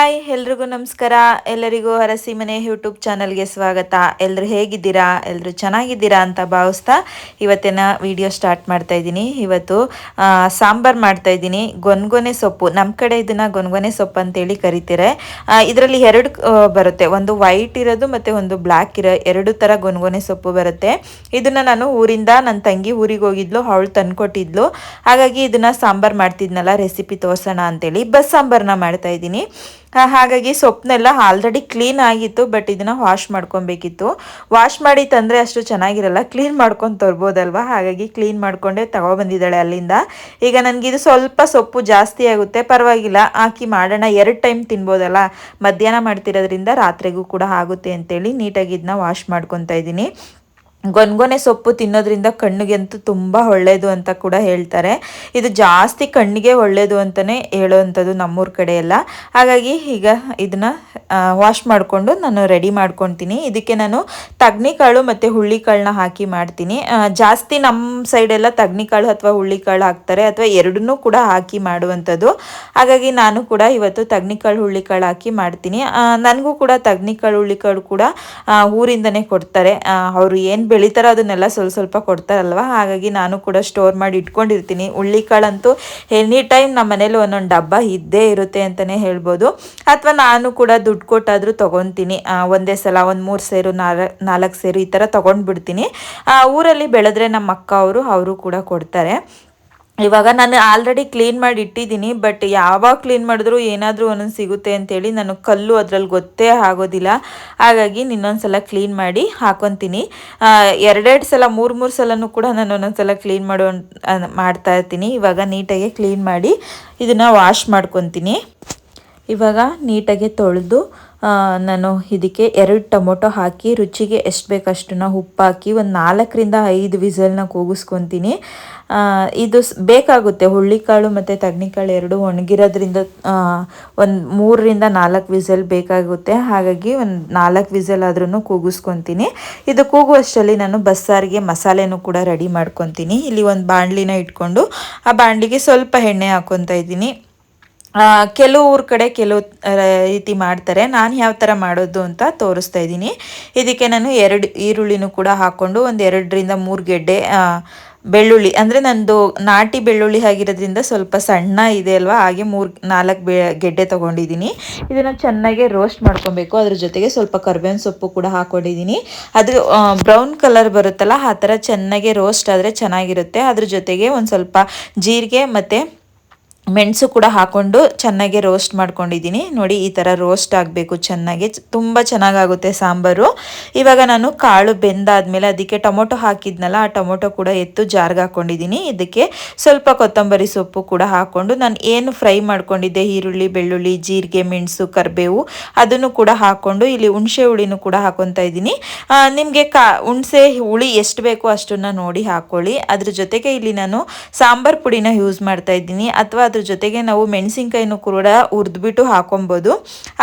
ಬಾಯ್ ಎಲ್ರಿಗೂ ನಮಸ್ಕಾರ. ಎಲ್ಲರಿಗೂ ಹರಸಿ ಮನೆ ಯೂಟ್ಯೂಬ್ ಚಾನಲ್ಗೆ ಸ್ವಾಗತ. ಎಲ್ಲರೂ ಹೇಗಿದ್ದೀರಾ? ಎಲ್ಲರೂ ಚೆನ್ನಾಗಿದ್ದೀರಾ ಅಂತ ಭಾವಿಸ್ತಾ ಇವತ್ತಿನ ವಿಡಿಯೋ ಸ್ಟಾರ್ಟ್ ಮಾಡ್ತಾ ಇದ್ದೀನಿ. ಇವತ್ತು ಸಾಂಬಾರು ಮಾಡ್ತಾ ಇದ್ದೀನಿ. ಗೊನ್ಗೊನೆ ಸೊಪ್ಪು. ನಮ್ಮ ಕಡೆ ಇದನ್ನು ಗೊನ್ಗೊನೆ ಸೊಪ್ಪು ಅಂತೇಳಿ ಕರಿತಾರೆ. ಇದರಲ್ಲಿ ಎರಡು ಬರುತ್ತೆ. ಒಂದು ವೈಟ್ ಇರೋದು ಮತ್ತು ಒಂದು ಬ್ಲ್ಯಾಕ್ ಇರೋ ಎರಡು ಥರ ಗೊನ್ಗೊನೆ ಸೊಪ್ಪು ಬರುತ್ತೆ. ಇದನ್ನು ನಾನು ಊರಿಂದ ನನ್ನ ತಂಗಿ ಊರಿಗೆ ಹೋಗಿದ್ಲು, ಅವಳು ತಂದ್ಕೊಟ್ಟಿದ್ಲು. ಹಾಗಾಗಿ ಇದನ್ನು ಸಾಂಬಾರು ಮಾಡ್ತಿದ್ನಲ್ಲ, ರೆಸಿಪಿ ತೋರ್ಸೋಣ ಅಂತೇಳಿ ಬಸ್ ಸಾಂಬಾರನ್ನ ಮಾಡ್ತಾ ಇದ್ದೀನಿ. ಹಾಗಾಗಿ ಸೊಪ್ಪನ್ನೆಲ್ಲ ಆಲ್ರೆಡಿ ಕ್ಲೀನ್ ಆಗಿತ್ತು ಬಟ್ ಇದನ್ನು ವಾಶ್ ಮಾಡ್ಕೊಬೇಕಿತ್ತು. ವಾಶ್ ಮಾಡಿ ತಂದರೆ ಅಷ್ಟು ಚೆನ್ನಾಗಿರಲ್ಲ ಕ್ಲೀನ್ ಮಾಡ್ಕೊಂಡು ತರ್ಬೋದಲ್ವಾ? ಹಾಗಾಗಿ ಕ್ಲೀನ್ ಮಾಡ್ಕೊಂಡೆ ತಗೊಬಂದಿದ್ದಾಳೆ ಅಲ್ಲಿಂದ. ಈಗ ನನಗಿದು ಸ್ವಲ್ಪ ಸೊಪ್ಪು ಜಾಸ್ತಿ ಆಗುತ್ತೆ, ಪರವಾಗಿಲ್ಲ, ಹಾಕಿ ಮಾಡೋಣ. ಎರಡು ಟೈಮ್ ತಿನ್ಬೋದಲ್ಲ. ಮಧ್ಯಾಹ್ನ ಮಾಡ್ತಿರೋದ್ರಿಂದ ರಾತ್ರಿಗೂ ಕೂಡ ಆಗುತ್ತೆ ಅಂತೇಳಿ ನೀಟಾಗಿ ಇದನ್ನ ವಾಶ್ ಮಾಡ್ಕೊತಾ ಇದ್ದೀನಿ. ಗೊನ್ಗೊನೆ ಸೊಪ್ಪು ತಿನ್ನೋದ್ರಿಂದ ಕಣ್ಣಿಗೆ ಅಂತೂ ತುಂಬ ಒಳ್ಳೆಯದು ಅಂತ ಕೂಡ ಹೇಳ್ತಾರೆ. ಇದು ಜಾಸ್ತಿ ಕಣ್ಣಿಗೆ ಒಳ್ಳೆಯದು ಅಂತಲೇ ಹೇಳುವಂಥದ್ದು ನಮ್ಮೂರ ಕಡೆ ಎಲ್ಲ. ಹಾಗಾಗಿ ಈಗ ಇದನ್ನು ವಾಶ್ ಮಾಡಿಕೊಂಡು ನಾನು ರೆಡಿ ಮಾಡ್ಕೊತೀನಿ ಇದಕ್ಕೆ ನಾನು ತಗ್ನಿಕಾಳು ಮತ್ತು ಹುಳ್ಳಿಕಾಳನ್ನ ಹಾಕಿ ಮಾಡ್ತೀನಿ. ಜಾಸ್ತಿ ನಮ್ಮ ಸೈಡೆಲ್ಲ ತಗ್ನಿಕಾಳು ಅಥವಾ ಹುಳ್ಳಿಕಾಳು ಹಾಕ್ತಾರೆ ಅಥವಾ ಎರಡನ್ನೂ ಕೂಡ ಹಾಕಿ ಮಾಡುವಂಥದ್ದು. ಹಾಗಾಗಿ ನಾನು ಕೂಡ ಇವತ್ತು ತಗ್ನಿಕಾಳು, ಹುಳ್ಳಿಕಾಳು ಹಾಕಿ ಮಾಡ್ತೀನಿ. ನನಗೂ ಕೂಡ ತಗ್ನಿಕಾಳು, ಹುಳ್ಳಿಕಾಳು ಕೂಡ ಊರಿಂದನೇ ಕೊಡ್ತಾರೆ. ಅವರು ಏನು ಬೆಳಿತಾರೋ ಅದನ್ನೆಲ್ಲ ಸ್ವಲ್ಪ ಸ್ವಲ್ಪ ಕೊಡ್ತಾರಲ್ವ? ಹಾಗಾಗಿ ನಾನು ಕೂಡ ಸ್ಟೋರ್ ಮಾಡಿ ಇಟ್ಕೊಂಡಿರ್ತೀನಿ. ಹುಳ್ಳಿಕಾಳಂತೂ ಎನಿ ಟೈಮ್ ನಮ್ಮ ಮನೇಲಿ ಒಂದೊಂದು ಡಬ್ಬ ಇದ್ದೇ ಇರುತ್ತೆ ಅಂತಲೇ ಹೇಳ್ಬೋದು. ಅಥವಾ ನಾನು ಕೂಡ ದುಡ್ಡು ಕೊಟ್ಟಾದರೂ ತೊಗೊತೀನಿ. ಒಂದೇ ಸಲ ಒಂದು ಮೂರು ಸೇರು ನಾಲ್ಕು ನಾಲ್ಕು ಸೇರು ಈ ಥರ ತೊಗೊಂಡ್ಬಿಡ್ತೀನಿ. ಊರಲ್ಲಿ ಬೆಳೆದ್ರೆ ನಮ್ಮ ಅಕ್ಕ ಅವರು ಅವರು ಕೂಡ ಕೊಡ್ತಾರೆ. ಇವಾಗ ನಾನು ಆಲ್ರೆಡಿ ಕ್ಲೀನ್ ಮಾಡಿ ಇಟ್ಟಿದ್ದೀನಿ ಬಟ್ ಯಾವಾಗ ಕ್ಲೀನ್ ಮಾಡಿದ್ರೂ ಏನಾದರೂ ಒಂದೊಂದು ಸಿಗುತ್ತೆ ಅಂತೇಳಿ ನಾನು ಕಲ್ಲು ಅದರಲ್ಲಿ ಗೊತ್ತೇ ಆಗೋದಿಲ್ಲ. ಹಾಗಾಗಿ ಇನ್ನೊಂದು ಸಲ ಕ್ಲೀನ್ ಮಾಡಿ ಹಾಕೊತೀನಿ. ಎರಡೆರಡು ಸಲ, ಮೂರು ಮೂರು ಸಲನು ಕೂಡ ನಾನು ಒಂದೊಂದು ಸಲ ಕ್ಲೀನ್ ಮಾಡೋ ಮಾಡ್ತಾ ಇರ್ತೀನಿ. ಇವಾಗ ನೀಟಾಗಿ ಕ್ಲೀನ್ ಮಾಡಿ ಇದನ್ನು ವಾಶ್ ಮಾಡ್ಕೊತೀನಿ. ಇವಾಗ ನೀಟಾಗಿ ತೊಳೆದು ನಾನು ಇದಕ್ಕೆ ಎರಡು ಟೊಮೊಟೊ ಹಾಕಿ ರುಚಿಗೆ ಎಷ್ಟು ಉಪ್ಪು ಹಾಕಿ ಒಂದು ನಾಲ್ಕರಿಂದ ಐದು ವಿಸಲ್ನ ಕೂಗಿಸ್ಕೊತೀನಿ. ಇದು ಬೇಕಾಗುತ್ತೆ. ಹುಳ್ಳಿಕಾಳು ಮತ್ತು ತಗ್ನಿಕಾಳು ಎರಡು ಒಣಗಿರೋದ್ರಿಂದ ಒಂದು ಮೂರರಿಂದ ನಾಲ್ಕು ವಿಸಲ್ ಬೇಕಾಗುತ್ತೆ. ಹಾಗಾಗಿ ಒಂದು ನಾಲ್ಕು ವಿಸಲ್ ಆದ್ರೂ ಕೂಗಿಸ್ಕೊತೀನಿ. ಇದು ಕೂಗುವಷ್ಟರಲ್ಲಿ ನಾನು ಬಸ್ಸಾರಿಗೆ ಮಸಾಲೆನೂ ಕೂಡ ರೆಡಿ ಮಾಡ್ಕೊತೀನಿ. ಇಲ್ಲಿ ಒಂದು ಬಾಣಲಿನ ಇಟ್ಕೊಂಡು, ಆ ಬಾಣಲಿಗೆ ಸ್ವಲ್ಪ ಎಣ್ಣೆ ಹಾಕ್ಕೊತಾ ಇದ್ದೀನಿ. ಕೆಲವು ಊರ ಕಡೆ ಕೆಲವು ರೀತಿ ಮಾಡ್ತಾರೆ. ನಾನು ಯಾವ ಥರ ಮಾಡೋದು ಅಂತ ತೋರಿಸ್ತಾ ಇದ್ದೀನಿ. ಇದಕ್ಕೆ ನಾನು ಎರಡು ಈರುಳ್ಳಿನೂ ಕೂಡ ಹಾಕ್ಕೊಂಡು ಒಂದು ಎರಡರಿಂದ ಮೂರು ಗೆಡ್ಡೆ ಬೆಳ್ಳುಳ್ಳಿ. ಅಂದರೆ ನಂದು ನಾಟಿ ಬೆಳ್ಳುಳ್ಳಿ ಆಗಿರೋದ್ರಿಂದ ಸ್ವಲ್ಪ ಸಣ್ಣ ಇದೆ ಅಲ್ವಾ? ಹಾಗೆ ಮೂರು, ನಾಲ್ಕು ಬೆ, ಗೆಡ್ಡೆ ತೊಗೊಂಡಿದ್ದೀನಿ. ಇದನ್ನು ಚೆನ್ನಾಗಿ ರೋಸ್ಟ್ ಮಾಡ್ಕೊಬೇಕು. ಅದ್ರ ಜೊತೆಗೆ ಸ್ವಲ್ಪ ಕರ್ಬೇವಿನ ಸೊಪ್ಪು ಕೂಡ ಹಾಕ್ಕೊಂಡಿದ್ದೀನಿ ಅದು ಬ್ರೌನ್ ಕಲರ್ ಬರುತ್ತಲ್ಲ, ಆ ಥರ ಚೆನ್ನಾಗಿ ರೋಸ್ಟ್ ಆದರೆ ಚೆನ್ನಾಗಿರುತ್ತೆ. ಅದ್ರ ಜೊತೆಗೆ ಒಂದು ಸ್ವಲ್ಪ ಜೀರಿಗೆ ಮತ್ತು ಮೆಣಸು ಕೂಡ ಹಾಕೊಂಡು ಚೆನ್ನಾಗಿ ರೋಸ್ಟ್ ಮಾಡ್ಕೊಂಡಿದ್ದೀನಿ. ನೋಡಿ, ಈ ಥರ ರೋಸ್ಟ್ ಆಗಬೇಕು ಚೆನ್ನಾಗಿ. ತುಂಬ ಚೆನ್ನಾಗಾಗುತ್ತೆ ಸಾಂಬಾರು. ಇವಾಗ ನಾನು ಕಾಳು ಬೆಂದಾದ್ಮೇಲೆ ಅದಕ್ಕೆ ಟೊಮೊಟೊ ಹಾಕಿದ್ನಲ್ಲ, ಆ ಟೊಮೊಟೊ ಕೂಡ ಎತ್ತು ಜಾರ್ಗೆ ಹಾಕ್ಕೊಂಡಿದ್ದೀನಿ ಇದಕ್ಕೆ ಸ್ವಲ್ಪ ಕೊತ್ತಂಬರಿ ಸೊಪ್ಪು ಕೂಡ ಹಾಕ್ಕೊಂಡು ನಾನು ಏನು ಫ್ರೈ ಮಾಡ್ಕೊಂಡಿದ್ದೆ, ಈರುಳ್ಳಿ, ಬೆಳ್ಳುಳ್ಳಿ, ಜೀರಿಗೆ, ಮೆಣಸು, ಕರಿಬೇವು, ಅದನ್ನು ಕೂಡ ಹಾಕ್ಕೊಂಡು ಇಲ್ಲಿ ಹುಣಸೆ ಹುಳಿನೂ ಕೂಡ ಹಾಕೊತಾ ಇದ್ದೀನಿ. ನಿಮಗೆ ಕಾ, ಹುಣಸೆ ಹುಳಿ ಎಷ್ಟು ಬೇಕೋ ಅಷ್ಟನ್ನು ನೋಡಿ ಹಾಕ್ಕೊಳ್ಳಿ ಅದ್ರ ಜೊತೆಗೆ ಇಲ್ಲಿ ನಾನು ಸಾಂಬಾರು ಪುಡಿನ ಯೂಸ್ ಮಾಡ್ತಾ ಇದ್ದೀನಿ. ಅಥವಾ ಅದ್ರ ಜೊತೆಗೆ ನಾವು ಮೆಣಸಿನ್ಕಾಯಿನೂ ಕೂಡ ಹುರಿದ್ಬಿಟ್ಟು ಹಾಕೊಬೋದು.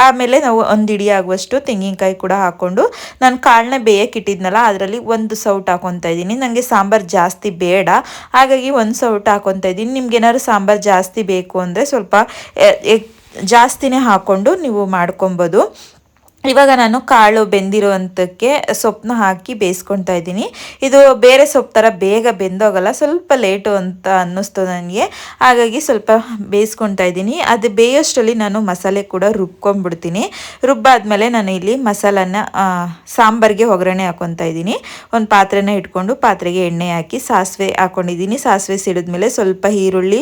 ಆಮೇಲೆ ನಾವು ಒಂದು ಆಗುವಷ್ಟು ತೆಂಗಿನಕಾಯಿ ಕೂಡ ಹಾಕ್ಕೊಂಡು ನಾನು ಕಾಳನ್ನ ಬೇಯಕ್ಕೆ ಇಟ್ಟಿದ್ನಲ್ಲ, ಅದರಲ್ಲಿ ಒಂದು ಸೌಟ್ ಹಾಕೊತಾ ಇದ್ದೀನಿ. ನನಗೆ ಸಾಂಬಾರು ಜಾಸ್ತಿ ಬೇಡ. ಹಾಗಾಗಿ ಒಂದು ಸೌಟ್ ಹಾಕೊತಾ ಇದ್ದೀನಿ. ನಿಮ್ಗೆ ಏನಾದ್ರು ಸಾಂಬಾರು ಜಾಸ್ತಿ ಬೇಕು ಅಂದರೆ ಸ್ವಲ್ಪ ಜಾಸ್ತಿನೇ ಹಾಕ್ಕೊಂಡು ನೀವು ಮಾಡ್ಕೊಬೋದು. ಇವಾಗ ನಾನು ಕಾಳು ಬೆಂದಿರುವಂಥಕ್ಕೆ ಸೊಪ್ಪನ್ನ ಹಾಕಿ ಬೇಯಿಸ್ಕೊತಾ ಇದ್ದೀನಿ. ಇದು ಬೇರೆ ಸೊಪ್ಪು ಥರ ಬೇಗ ಬೆಂದೋಗಲ್ಲ, ಸ್ವಲ್ಪ ಲೇಟು ಅಂತ ಅನ್ನಿಸ್ತು ನನಗೆ. ಹಾಗಾಗಿ ಸ್ವಲ್ಪ ಬೇಯಿಸ್ಕೊತಾ ಇದ್ದೀನಿ. ಅದು ಬೇಯೋಷ್ಟರಲ್ಲಿ ನಾನು ಮಸಾಲೆ ಕೂಡ ರುಬ್ಕೊಂಡ್ಬಿಡ್ತೀನಿ. ರುಬ್ಬಾದ್ಮೇಲೆ ನಾನು ಇಲ್ಲಿ ಮಸಾಲನ್ನ ಸಾಂಬಾರಿಗೆ ಒಗ್ಗರಣೆ ಹಾಕೊತಾ ಇದ್ದೀನಿ. ಒಂದು ಪಾತ್ರೆನ ಇಟ್ಕೊಂಡು ಪಾತ್ರೆಗೆ ಎಣ್ಣೆ ಹಾಕಿ ಸಾಸಿವೆ ಹಾಕೊಂಡಿದ್ದೀನಿ. ಸಾಸಿವೆ ಸಿಡಿದ್ಮೇಲೆ ಸ್ವಲ್ಪ ಈರುಳ್ಳಿ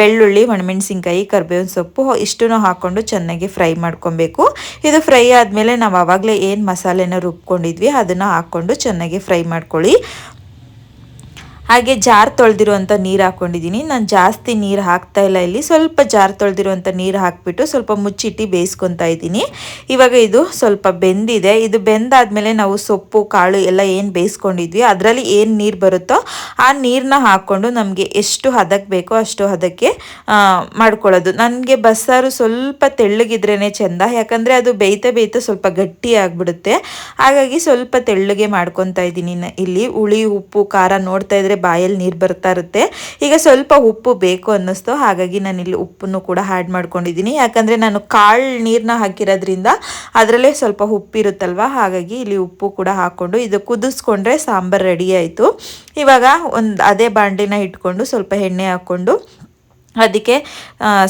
ಬೆಳ್ಳುಳ್ಳಿ, ಒಣಮೆಣಸಿನ್ಕಾಯಿ, ಕರ್ಬೇವಿನ ಸೊಪ್ಪು ಇಷ್ಟನ್ನು ಹಾಕ್ಕೊಂಡು ಚೆನ್ನಾಗಿ ಫ್ರೈ ಮಾಡ್ಕೊಬೇಕು ಇದು ಫ್ರೈ ಆದಮೇಲೆ ನಾವು ಆವಾಗಲೇ ಏನು ಮಸಾಲೆನ ರುಬ್ಕೊಂಡಿದ್ವಿ ಅದನ್ನು ಹಾಕ್ಕೊಂಡು ಚೆನ್ನಾಗಿ ಫ್ರೈ ಮಾಡ್ಕೊಳ್ಳಿ. ಹಾಗೆ ಜಾರ್ ತೊಳೆದಿರುವಂಥ ನೀರು ಹಾಕ್ಕೊಂಡಿದ್ದೀನಿ ನಾನು ಜಾಸ್ತಿ ನೀರು ಹಾಕ್ತಾ ಇಲ್ಲ ಇಲ್ಲಿ. ಸ್ವಲ್ಪ ಜಾರ್ ತೊಳೆದಿರುವಂಥ ನೀರು ಹಾಕ್ಬಿಟ್ಟು ಸ್ವಲ್ಪ ಮುಚ್ಚಿಟ್ಟು ಬೇಯಿಸ್ಕೊತಾ ಇದ್ದೀನಿ. ಇವಾಗ ಇದು ಸ್ವಲ್ಪ ಬೆಂದಿದೆ. ಇದು ಬೆಂದಾದಮೇಲೆ ನಾವು ಸೊಪ್ಪು, ಕಾಳು ಎಲ್ಲ ಏನು ಬೇಯಿಸ್ಕೊಂಡಿದ್ವಿ, ಅದರಲ್ಲಿ ಏನು ನೀರು ಬರುತ್ತೋ ಆ ನೀರನ್ನ ಹಾಕ್ಕೊಂಡು ನಮಗೆ ಎಷ್ಟು ಹದಕ್ಕೆ ಬೇಕೋ ಅಷ್ಟು ಹದಕ್ಕೆ ಮಾಡ್ಕೊಳ್ಳೋದು. ನನಗೆ ಬಸ್ಸಾರು ಸ್ವಲ್ಪ ತೆಳ್ಳಗಿದ್ರೇ ಚೆಂದ. ಯಾಕಂದರೆ ಅದು ಬೇಯ್ತಾ ಬೇಯ್ತಾ ಸ್ವಲ್ಪ ಗಟ್ಟಿ ಆಗಿಬಿಡುತ್ತೆ. ಹಾಗಾಗಿ ಸ್ವಲ್ಪ ತೆಳ್ಳಗೆ ಮಾಡ್ಕೊತಾ ಇದ್ದೀನಿ ಇಲ್ಲಿ. ಹುಳಿ, ಉಪ್ಪು, ಖಾರ ನೋಡ್ತಾ ಇದ್ರೆ ಬಾಯಲ್ಲಿ ನೀರು ಬರ್ತಾ ಇರುತ್ತೆ. ಈಗ ಸ್ವಲ್ಪ ಉಪ್ಪು ಬೇಕು ಅನ್ನಿಸ್ತು. ಹಾಗಾಗಿ ನಾನು ಇಲ್ಲಿ ಉಪ್ಪನ್ನು ಕೂಡ ಆ್ಯಡ್ ಮಾಡ್ಕೊಂಡಿದ್ದೀನಿ. ಯಾಕಂದರೆ ನಾನು ಕಾಳು ನೀರನ್ನ ಹಾಕಿರೋದ್ರಿಂದ ಅದರಲ್ಲೇ ಸ್ವಲ್ಪ ಉಪ್ಪಿರುತ್ತಲ್ವ? ಹಾಗಾಗಿ ಇಲ್ಲಿ ಉಪ್ಪು ಕೂಡ ಹಾಕ್ಕೊಂಡು ಇದು ಕುದಿಸ್ಕೊಂಡ್ರೆ ಸಾಂಬಾರು ರೆಡಿ ಆಯಿತು. ಇವಾಗ ಒಂದು ಅದೇ ಬಾಂಡಿನ ಇಟ್ಕೊಂಡು ಸ್ವಲ್ಪ ಎಣ್ಣೆ ಹಾಕ್ಕೊಂಡು ಅದಕ್ಕೆ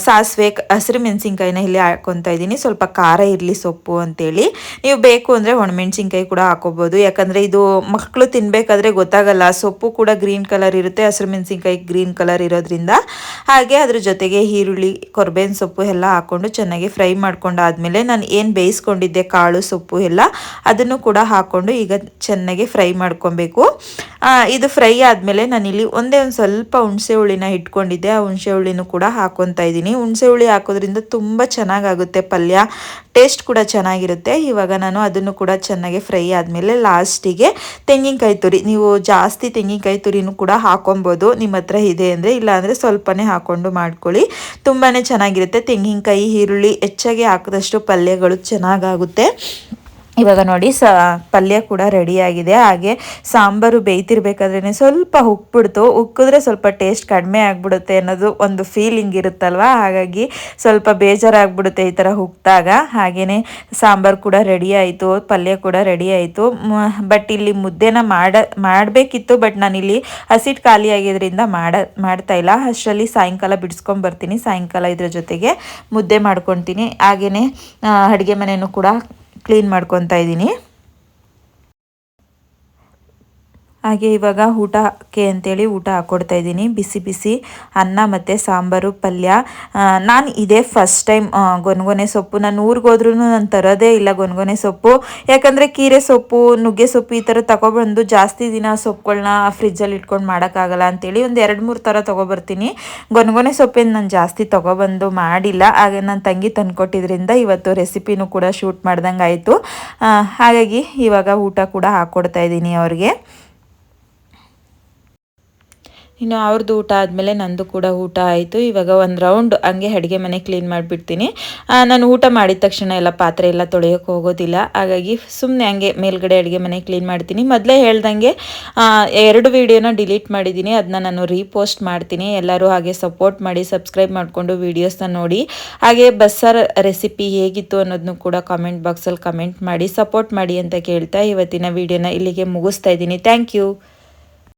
ಸಾಸಿವೆ ಹಸಿರು ಮೆಣಸಿನ್ಕಾಯಿನ ಇಲ್ಲಿ ಹಾಕ್ಕೊತಾ ಇದ್ದೀನಿ. ಸ್ವಲ್ಪ ಖಾರ ಇರಲಿ ಸೊಪ್ಪು ಅಂತೇಳಿ. ನೀವು ಬೇಕು ಅಂದರೆ ಒಣಮೆಣಸಿನ್ಕಾಯಿ ಕೂಡ ಹಾಕೋಬೋದು. ಯಾಕಂದರೆ ಇದು ಮಕ್ಕಳು ತಿನ್ನಬೇಕಾದ್ರೆ ಗೊತ್ತಾಗಲ್ಲ. ಸೊಪ್ಪು ಕೂಡ ಗ್ರೀನ್ ಕಲರ್ ಇರುತ್ತೆ, ಹಸಿರು ಮೆಣಸಿನ್ಕಾಯಿ ಗ್ರೀನ್ ಕಲರ್ ಇರೋದ್ರಿಂದ. ಹಾಗೆ ಅದ್ರ ಜೊತೆಗೆ ಈರುಳ್ಳಿ ಕೊರ್ಬೇವಿನ ಸೊಪ್ಪು ಎಲ್ಲ ಹಾಕ್ಕೊಂಡು ಚೆನ್ನಾಗಿ ಫ್ರೈ ಮಾಡ್ಕೊಂಡಾದ್ಮೇಲೆ ನಾನು ಏನು ಬೇಯಿಸ್ಕೊಂಡಿದ್ದೆ, ಕಾಳು ಸೊಪ್ಪು ಎಲ್ಲ, ಅದನ್ನು ಕೂಡ ಹಾಕ್ಕೊಂಡು ಈಗ ಚೆನ್ನಾಗಿ ಫ್ರೈ ಮಾಡ್ಕೊಬೇಕು. ಇದು ಫ್ರೈ ಆದಮೇಲೆ ನಾನಿಲ್ಲಿ ಒಂದೇ ಒಂದು ಸ್ವಲ್ಪ ಹುಣಸೆ ಹುಳಿನ ಇಟ್ಕೊಂಡಿದ್ದೆ. ಆ ಹುಣಸೆ ಹುಳಿನೂ ಕೂಡ ಹಾಕೊತಾ ಇದ್ದೀನಿ. ಹುಣಸೆ ಹುಳಿ ಹಾಕೋದ್ರಿಂದ ತುಂಬ ಚೆನ್ನಾಗಾಗುತ್ತೆ ಪಲ್ಯ. ಟೇಸ್ಟ್ ಕೂಡ ಚೆನ್ನಾಗಿರುತ್ತೆ. ಇವಾಗ ನಾನು ಅದನ್ನು ಕೂಡ ಚೆನ್ನಾಗಿ ಫ್ರೈ ಆದಮೇಲೆ ಲಾಸ್ಟಿಗೆ ತೆಂಗಿನಕಾಯಿ ತುರಿ. ನೀವು ಜಾಸ್ತಿ ತೆಂಗಿನಕಾಯಿ ತುರಿನೂ ಕೂಡ ಹಾಕೊಬೋದು. ನಿಮ್ಮ ಹತ್ರ ಇದೆ ಅಂದರೆ ಇಲ್ಲಾಂದರೆ ಸ್ವಲ್ಪನೇ ಹಾಕ್ಕೊಂಡು ಮಾಡ್ಕೊಳ್ಳಿ. ತುಂಬಾ ಚೆನ್ನಾಗಿರುತ್ತೆ. ತೆಂಗಿನಕಾಯಿ, ಈರುಳ್ಳಿ ಹೆಚ್ಚಾಗಿ ಹಾಕಿದಷ್ಟು ಪಲ್ಯಗಳು ಚೆನ್ನಾಗಾಗುತ್ತೆ. ಇವಾಗ ನೋಡಿ ಸ, ಪಲ್ಯ ಕೂಡ ರೆಡಿಯಾಗಿದೆ ಹಾಗೆ ಸಾಂಬಾರು ಬೇಯ್ತಿರ್ಬೇಕಾದ್ರೇ ಸ್ವಲ್ಪ ಉಕ್ಬಿಡ್ತು ಉಕ್ಕಿದ್ರೆ ಸ್ವಲ್ಪ ಟೇಸ್ಟ್ ಕಡಿಮೆ ಆಗಿಬಿಡುತ್ತೆ ಅನ್ನೋದು ಒಂದು ಫೀಲಿಂಗ್ ಇರುತ್ತಲ್ವ? ಹಾಗಾಗಿ ಸ್ವಲ್ಪ ಬೇಜಾರಾಗ್ಬಿಡುತ್ತೆ ಈ ಥರ ಉಕ್ಕಿದಾಗ ಹಾಗೆಯೇ ಸಾಂಬಾರು ಕೂಡ ರೆಡಿ ಆಯಿತು. ಪಲ್ಯ ಕೂಡ ರೆಡಿ ಆಯಿತು. ಬಟ್ ಇಲ್ಲಿ ಮುದ್ದೆನ ಮಾಡ, ಮಾಡಬೇಕಿತ್ತು ಬಟ್ ನಾನಿಲ್ಲಿ ಹಸಿಟ್ಟು ಖಾಲಿ ಮಾಡ, ಮಾಡ್ತಾ ಇಲ್ಲ. ಅಷ್ಟರಲ್ಲಿ ಸಾಯಂಕಾಲ ಬಿಡಿಸ್ಕೊಂಬರ್ತೀನಿ ಸಾಯಂಕಾಲ ಇದ್ರ ಜೊತೆಗೆ ಮುದ್ದೆ ಮಾಡ್ಕೊತೀನಿ. ಹಾಗೆಯೇ ಅಡುಗೆ ಮನೆಯೂ ಕೂಡ ಕ್ಲೀನ್ ಮಾಡ್ಕೊತಾ ಇದ್ದೀನಿ ಹಾಗೆ ಇವಾಗ ಊಟಕ್ಕೆ ಅಂತೇಳಿ ಊಟ ಹಾಕ್ಕೊಡ್ತಾ ಇದ್ದೀನಿ. ಬಿಸಿ ಬಿಸಿ ಅನ್ನ ಮತ್ತು ಸಾಂಬಾರು, ಪಲ್ಯ. ನಾನು ಇದೇ ಫಸ್ಟ್ ಟೈಮ್ ಗೊನ್ಗೊನೆ ಸೊಪ್ಪು. ನಾನು ಊರಿಗೆ ಹೋದ್ರೂ ನಾನು ತರೋದೇ ಇಲ್ಲ ಗೊನ್ಗೊನೆ ಸೊಪ್ಪು. ಯಾಕಂದರೆ ಕೀರೆ ಸೊಪ್ಪು, ನುಗ್ಗೆ ಸೊಪ್ಪು ಈ ಥರ ತಗೊಬಂದು ಜಾಸ್ತಿ ದಿನ ಸೊಪ್ಪುಗಳನ್ನ ಫ್ರಿಜ್ಜಲ್ಲಿ ಇಟ್ಕೊಂಡು ಮಾಡೋಕ್ಕಾಗಲ್ಲ ಅಂತೇಳಿ ಒಂದು ಎರಡು ಮೂರು ಥರ ತೊಗೊಬರ್ತೀನಿ. ಗೊನ್ಗೊನೆ ಸೊಪ್ಪೇನು ನಾನು ಜಾಸ್ತಿ ತೊಗೊಬಂದು ಮಾಡಿಲ್ಲ. ಹಾಗೆ ನನ್ನ ತಂಗಿ ತಂದುಕೊಟ್ಟಿದ್ರಿಂದ ಇವತ್ತು ರೆಸಿಪಿನೂ ಕೂಡ ಶೂಟ್ ಮಾಡ್ದಂಗೆ ಆಯಿತು ಹಾಗಾಗಿ ಇವಾಗ ಊಟ ಕೂಡ ಹಾಕ್ಕೊಡ್ತಾ ಇದ್ದೀನಿ ಅವ್ರಿಗೆ. ಇನ್ನು ಅವ್ರದ್ದು ಊಟ ಆದಮೇಲೆ ನಂದು ಕೂಡ ಊಟ ಆಯಿತು. ಇವಾಗ ಒಂದು ರೌಂಡ್ ಹಂಗೆ ಅಡುಗೆ ಮನೆ ಕ್ಲೀನ್ ಮಾಡಿಬಿಡ್ತೀನಿ. ನಾನು ಊಟ ಮಾಡಿದ ತಕ್ಷಣ ಎಲ್ಲ ಪಾತ್ರೆ ಎಲ್ಲ ತೊಳೆಯೋಕ್ಕೆ ಹೋಗೋದಿಲ್ಲ. ಹಾಗಾಗಿ ಸುಮ್ಮನೆ ಹಂಗೆ ಮೇಲ್ಗಡೆ ಅಡುಗೆ ಮನೆ ಕ್ಲೀನ್ ಮಾಡ್ತೀನಿ. ಮೊದಲೇ ಹೇಳ್ದಂಗೆ ಎರಡು ವೀಡಿಯೋನ ಡಿಲೀಟ್ ಮಾಡಿದ್ದೀನಿ. ಅದನ್ನ ನಾನು ರೀಪೋಸ್ಟ್ ಮಾಡ್ತೀನಿ. ಎಲ್ಲರೂ ಹಾಗೆ ಸಪೋರ್ಟ್ ಮಾಡಿ ಸಬ್ಸ್ಕ್ರೈಬ್ ಮಾಡಿಕೊಂಡು ವೀಡಿಯೋಸ್ನ ನೋಡಿ. ಹಾಗೆ ಬಸ್ಸಾರ ರೆಸಿಪಿ ಹೇಗಿತ್ತು ಅನ್ನೋದನ್ನು ಕೂಡ ಕಾಮೆಂಟ್ ಬಾಕ್ಸಲ್ಲಿ ಕಮೆಂಟ್ ಮಾಡಿ ಸಪೋರ್ಟ್ ಮಾಡಿ ಅಂತ ಕೇಳ್ತಾ ಇವತ್ತಿನ ವೀಡಿಯೋನ ಇಲ್ಲಿಗೆ ಮುಗಿಸ್ತಾ ಇದ್ದೀನಿ. Thank you